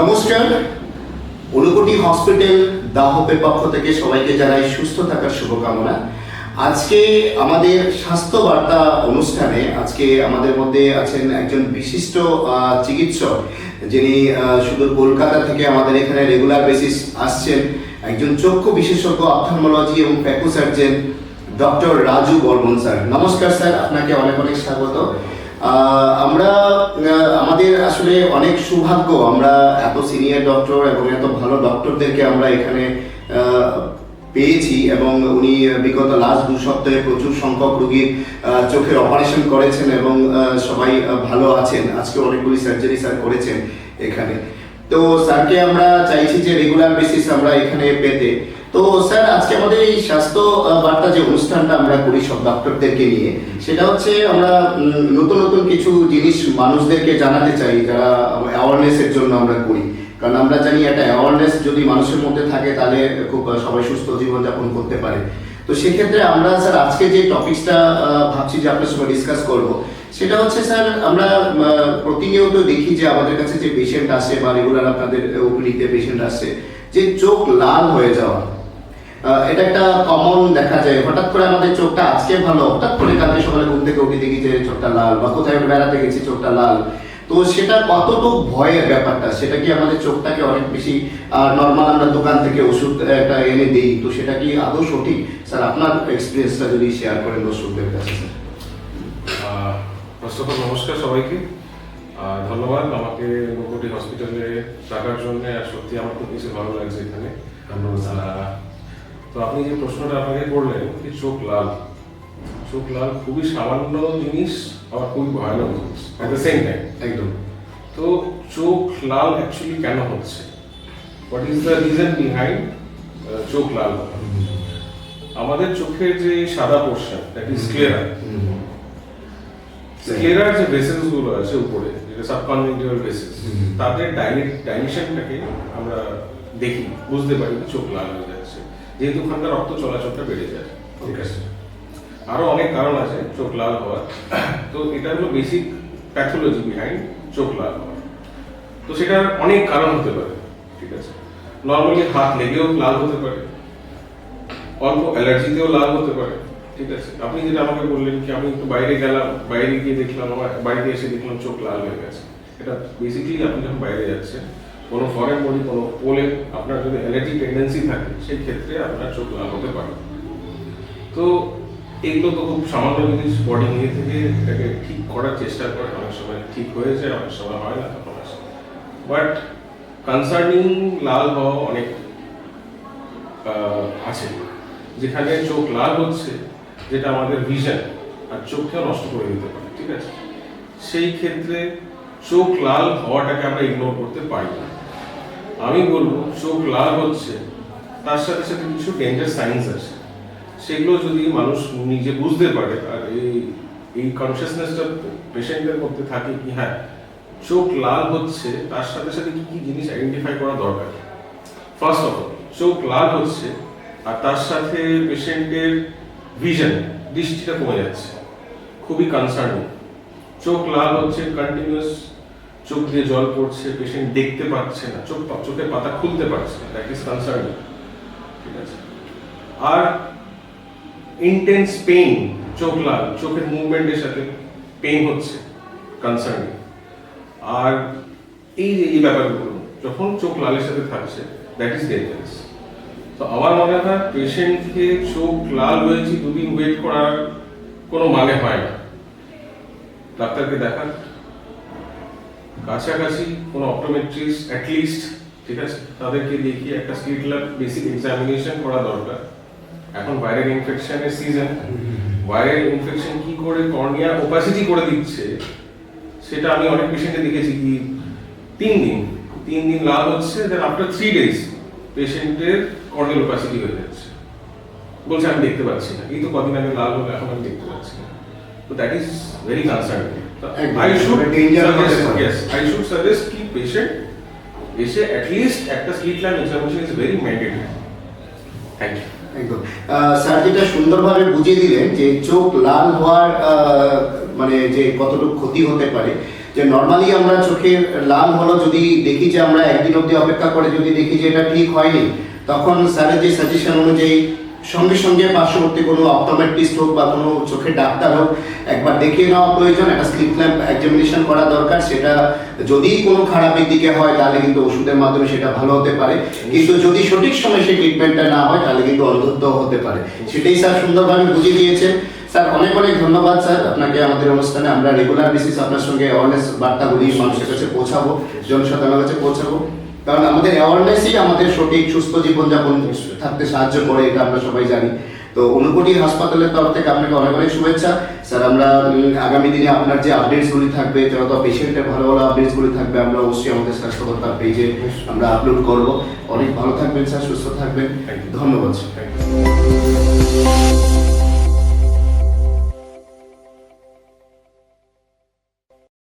নমস্কার। অনুকোটি হসপিটাল দাহপের পক্ষ থেকে সবাইকে জানাই সুস্থ থাকার শুভকামনা। আজকে আমাদের স্বাস্থ্য বার্তা অনুষ্ঠানে আজকে আমাদের মধ্যে আছেন একজন বিশিষ্ট চিকিৎসক, যিনি সুদূর কলকাতা থেকে আমাদের এখানে রেগুলার বেসিস আসছেন, একজন চক্ষু বিশেষজ্ঞ অপথলমোলজি এবং phaco surgeon doctor Raju Barman sir. নমস্কার স্যার, আপনাকে অনেক অনেক স্বাগত। আমরা আমাদের আসলে অনেক সৌভাগ্য আমরা এত সিনিয়র ডক্টর এবং এত ভালো ডক্টরদেরকে আমরা এখানে পেয়েছি এবং উনি বিগত লাস্ট দু সপ্তাহে প্রচুর সংখ্যক রোগীর চোখের অপারেশন করেছেন এবং সবাই ভালো আছেন। আজকে অনেকগুলি সার্জারি স্যার করেছেন এখানে। তো স্যারকে আমরা চাইছি যে রেগুলার বেসিস আমরা এখানে পেতে। তো স্যার, আজকে আমাদের এই স্বাস্থ্য বার্তা যে অনুষ্ঠানটা আমরা করি সব ডক্টরদেরকে নিয়ে, সেটা হচ্ছে আমরা নতুন নতুন কিছু জিনিস মানুষদেরকে জানাতে চাই, যারা অ্যাওয়ারনেসের জন্য আমরা করি। কারণ আমরা জানি একটা অ্যাওয়ারনেস যদি মানুষের মধ্যে থাকে, তাহলে খুব সবাই সুস্থ জীবনযাপন করতে পারে। তো সেক্ষেত্রে আমরা, স্যার, আজকে যে টপিকসটা ভাবছি যে আপনার সঙ্গে ডিসকাস করব, সেটা হচ্ছে, স্যার, আমরা প্রতিনিয়ত দেখি যে আমাদের কাছে যে পেশেন্ট আসে বা রেগুলার আপনাদের ওপিডিতে পেশেন্ট আসে, যে চোখ লাল হয়ে যাওয়া। এটা একটা কমন দেখা যায়। হঠাৎ করে আমাদের চোখটা আজকে ভালো, হঠাৎ করে কালকে সকালে ঘুম থেকে উঠে দেখি যে চোখটা লাল বা কোথায় বেড়াতে গেছি চোখটা লাল। তো সেটা কতটুকু ভয়ের ব্যাপারটা, সেটা কি আমাদের চোখটাকে অনেক বেশি নর্মাল আমরা দোকান থেকে ওষুধ, একটা এনে দিই? তো সেটা কি আদৌ সঠিক? স্যার, আপনার এক্সপিরিয়েন্সটা যদি শেয়ার করেন দর্শকদের কাছে, স্যার। ফার্স্ট অফ অল নমস্কার সবাইকে। ধন্যবাদ আমাকে নকুটি হসপিটালে ডাকার জন্য, আর সত্যি আমার খুব বেশি ভালো লাগছে এখানে। তো আপনি যে প্রশ্নটা আমাকে করলেন যে চোখ লাল? চোখ লাল খুবই সামান্য জিনিস আবার খুবই ভয়ানক জিনিস অ্যাট দ্য সেম টাইম একদম। তো চোখ লাল অ্যাকচুয়ালি কেন হচ্ছে? What is the reason behind চোখ লাল? আমাদের চোখের যে সাদা পোর্শন দ্যাট ইজ ক্লিয়ার স্ক্লেরার যে ভেসেলসগুলো আছে উপরে যেটা সাবকনজেক্টিভাল ভেসেলস। তাদের ডাইমেশনটাকে আমরা দেখি বুঝতে পারি যে চোখ লাল হয়ে যাচ্ছে যেহেতু ওখানকার রক্ত চলাচলটা বেড়ে যায়। ঠিক আছে? আরও অনেক কারণ আছে, চোখ লাল হওয়ার। তো এটা হলো বেসিক প্যাথোলজি বিহাইন্ড চোখ লাল হওয়া। তো সেটার অনেক কারণ হতে পারে, ঠিক আছে? নর্মালি হাত লেগেও লাল হতে পারে, অল্প অ্যালার্জিতেও লাল হতে পারে, ঠিক আছে? আপনি যেটা আমাকে বললেন কি আমি একটু বাইরে গেলাম, বাইরে গিয়ে দেখলাম, আমার বাড়িতে এসে দেখলাম চোখ লাল হয়ে গেছে। এটা বেসিক্যালি আপনি যখন বাইরে যাচ্ছেন কোনো ফরেন বডি কোনো পোলে আপনার যদি অ্যালার্জি টেন্ডেন্সি থাকে সেই ক্ষেত্রে আপনার চোখ লাল হতে পারে। তো এগুলো তো খুব সামান্য জিনিস বডি নিয়ে থেকে এটাকে ঠিক করার চেষ্টা করে, অনেক সময় ঠিক হয়ে যায় অনেক সময় হয় না, তখন আসে। বাট কনসার্নিং লাল হওয়া অনেক আছে। যেখানে চোখ লাল হচ্ছে, যেটা আমাদের ভিশন আর চোখকেও নষ্ট করে দিতে পারে, ঠিক আছে? সেই ক্ষেত্রে চোখ লাল হওয়াটাকে আমরা ইগনোর করতে পারি না। আমি বলব, চোখ লাল হচ্ছে, তার সাথে সাথে কিছু ডেঞ্জার সাইন্স আছে। সেগুলো যদি মানুষ নিজে বুঝতে পারে, আর এই এই কনসিয়াসনেসটা পেশেন্টের মধ্যে থাকে কি হ্যাঁ চোখ লাল হচ্ছে, তার সাথে সাথে কি কি জিনিস আইডেন্টিফাই করা দরকার? ফার্স্ট অফ অল চোখ লাল হচ্ছে, আর তার সাথে পেশেন্টের ভিশন দৃষ্টিটা কমে যাচ্ছে। খুবই কনসার্নিং চোখ লাল হচ্ছে কন্টিনিউয়াস চোখ দিয়ে জল পড়ছে পেশেন্ট দেখতে পাচ্ছে না, চোখ চোখের পাতা খুলতে পারছে না দ্যাট ইজ কনসার্নিং ঠিক আছে? আর ইন্টেন্স পেইন চোখ লাল, চোখের মুভমেন্টের সাথে পেইন হচ্ছে কনসার্নিং আর এই যে, এই ব্যাপারগুলো, যখন চোখ লালের সাথে থাকছে দ্যাট ইজ ডেঞ্জারাস তো আমার মনে হয় পেশেন্টকে চোখ লাল হয়েছে, দুদিন ওয়েট করার কোনো মানে হয় না। ডাক্তারকে দেখান। কাছাকাছি কোনো অপটোমেট্রিস্ট অ্যাটলিস্ট ঠিক আছে? তাদেরকে দেখিয়ে একটা স্লিট ল্যাব বেসিক এক্সামিনেশন করা দরকার? এখন ভাইরাল ইনফেকশনের সিজন ভাইরাল ইনফেকশন কি করে কর্নিয়া ওপাসিটি করে দিচ্ছে? সেটা আমি অনেক পেশেন্টে দেখেছি কি তিন দিন তিন দিন লাল হচ্ছে দেন আফটার থ্রি ডেজ পেশেন্টের কর্নিয়াল ওপাসিটি হয়ে যাচ্ছে। বলছে, আমি দেখতে পাচ্ছি না। এই তো কদিন আগে লাল হলো, এখন আমি দেখতে পাচ্ছি না। তো দ্যাট ইজ ভেরি কনসার্নিং হতে সাজেস্ট পারে। ইয়েস আই শুড সাজেস্ট কি পেশেন্ট এসে অ্যাটলিস্ট একটা slit lamp examination is very mandatory thank you একদম স্যার যেটা সুন্দরভাবে বুঝিয়ে দিলেন যে চোখ লাল হওয়ার মানে যে কতটুকু ক্ষতি হতে পারে যে নর্মালি আমরা চোখের লাল হলো যদি দেখি যে আমরা একদিন অবধি অপেক্ষা করে যদি দেখি যে এটা ঠিক হয়নি তখন স্যারের যে সাজেশন অনুযায়ী সঙ্গে সঙ্গে পার্শ্ববর্তী কোনো অপটোমেট্রিস্ট হোক বা কোনো চোখের ডাক্তার হোক একবার দেখিয়ে নেওয়া প্রয়োজন একটা স্লিপ ল্যাম্প এক্সামিনেশন করা দরকার সেটা যদি কোনো খারাপের দিকে হয় তাহলে কিন্তু ওষুধের মাধ্যমে সেটা ভালো হতে পারে। কিন্তু যদি সঠিক সময় সেই ট্রিটমেন্টটা না হয় তাহলে কিন্তু অন্ধত্ব হতে পারে। সেটাই স্যার সুন্দরভাবে বুঝিয়ে দিয়েছেন। স্যার অনেক অনেক ধন্যবাদ স্যার। আপনাকে আমাদের অনুষ্ঠানে আমরা রেগুলার বেসিস আপনার সঙ্গে অ্যাওয়ারনেস বার্তাগুলি মানুষের কাছে পৌঁছাবো জনসাধারণের কাছে পৌঁছাবো। কারণ আমাদের অ্যাওয়ারনেসই আমাদের সঠিক সুস্থ জীবনযাপন থাকতে সাহায্য করে এটা আমরা সবাই জানি। তো অনুকোটি হাসপাতালের তরফ থেকে আপনাকে অনেক অনেক শুভেচ্ছা। স্যার আমরা আগামী দিনে আপনার যে আপডেটসগুলি থাকবে যত পেশেন্টের ভালো ভালো আপডেটসগুলি থাকবে আমরা অবশ্যই আমাদের স্বাস্থ্যকর্তার পেজে আমরা আপলোড করব। অনেক ভালো থাকবেন স্যার সুস্থ থাকবেন। ধন্যবাদ.